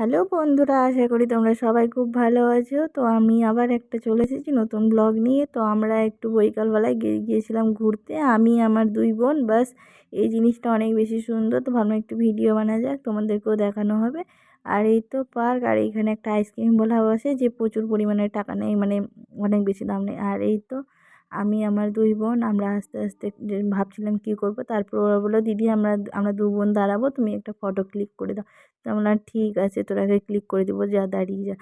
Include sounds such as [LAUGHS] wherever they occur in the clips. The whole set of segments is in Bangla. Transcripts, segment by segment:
হ্যালো বন্ধুরা, আশা করি তোমরা সবাই খুব ভালো আছো। তো আমি আবার একটা চলে এসেছি নতুন ব্লগ নিয়ে। তো আমরা একটু বৈকালবেলায় গিয়ে- গিয়েছিলাম ঘুরতে। আমি, আমার দুই বোন, বাস এই জিনিসটা অনেক বেশি সুন্দর। তো ভাবলাম একটু ভিডিও বানা যাক, তোমাদেরকেও দেখানো হবে। আর এই তো পার্ক, আর এইখানে একটা আইসক্রিম বলা বসে যে প্রচুর পরিমাণে টাকা নেই মানে অনেক বেশি দাম নেই আর এই তো আমি, আমার দুই বোন, আমরা আস্তে আস্তে ভাবছিলাম কী করব। তারপর ওরা বলল, দিদি, আমরা আমরা দু বোন দাঁড়াবো, তুমি একটা ফটো ক্লিক করে দাও। তো বললাম ঠিক আছে তোরাকে ক্লিক করে দেবো, যা দাঁড়িয়ে যা।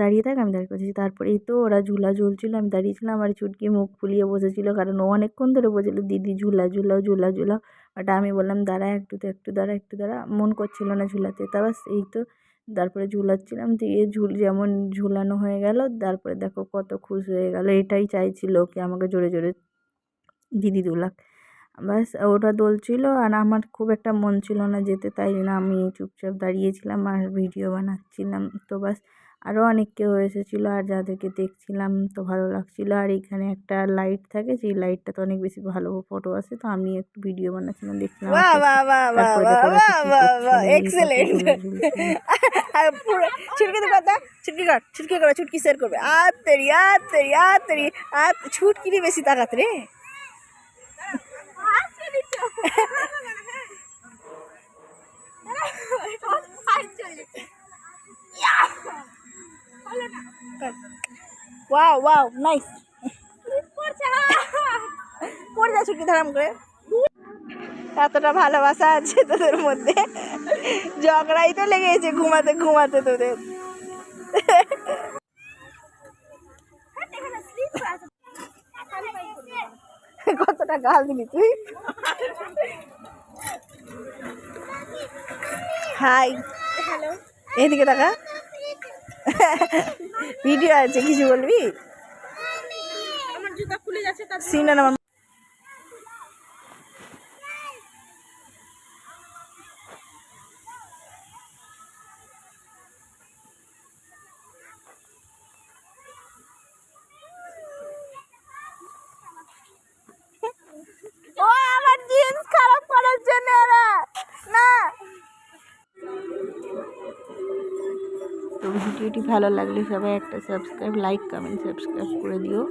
দাঁড়িয়ে থাক, আমি দাঁড়িয়ে করছি তারপরে এই তো ওরা ঝুলা ঝুলছিল, আমি দাঁড়িয়েছিলাম আর ছুটকি মুখ ফুলিয়ে বসেছিল, কারণ ও অনেকক্ষণ ধরে বলছিল দিদি, ঝুলা, ঝুলাও ঝুলা, ঝুলাও। বাট আমি বললাম, দাঁড়া একটু তো একটু দাঁড়া একটু দাঁড়া। মন করছিল না ঝুলাতে। তা তারপর এই তো তারপরে ঝুলাচ্ছিলাম, দিয়ে ঝুল, যেমন ঝুলানো হয়ে গেল, তারপরে দেখো কত খুশি হয়ে গেল। এটাই চাইছিল কি আমাকে জোরে জোরে দিদি দোলাক। ব্যাস ওটা দোলছিল আর আমার খুব একটা মন ছিল না যেতে তাই জন্য আমি চুপচাপ দাঁড়িয়েছিলাম আর ভিডিও বানাচ্ছিলাম। তো ব্যাস আরও অনেক কেউ এসেছিল আর যাদেরকে দেখছিলাম তো ভালো লাগছিল। আর এখানে একটা লাইট থাকে সেই লাইটটাতে অনেক বেশি ভালো ফটো আসে তো আমি একটু ভিডিও বানাচ্ছিলাম দেখছিলাম এক্সেলেন্ট। [LAUGHS] আর পুরো ছুটকি তো কথা ছুটকি কর ছুটকি করে ছুটকি শেয়ার করবে। আর তেরি আর তেরি আর তেরি আর ছুটকিরই বেশি তাকাত রে। ওয়াও ওয়াও নাইস পড়ে যা ছুটকি ধারাম করে? এতটা ভালোবাসা আছে তোদের মধ্যে। ঝগড়াই তো লেগেছে ঘুমাতে ঘুমাতে তোদের। কতটা গাল দিবি তুই? হাই এদিকে টাকা [LAUGHS] ভিডিও আছে কিছু বলবি? আমার তো ভিডিওটি ভালো লাগলে সবাই একটা সাবস্ক্রাইব লাইক কমেন্ট সাবস্ক্রাইব করে দিও।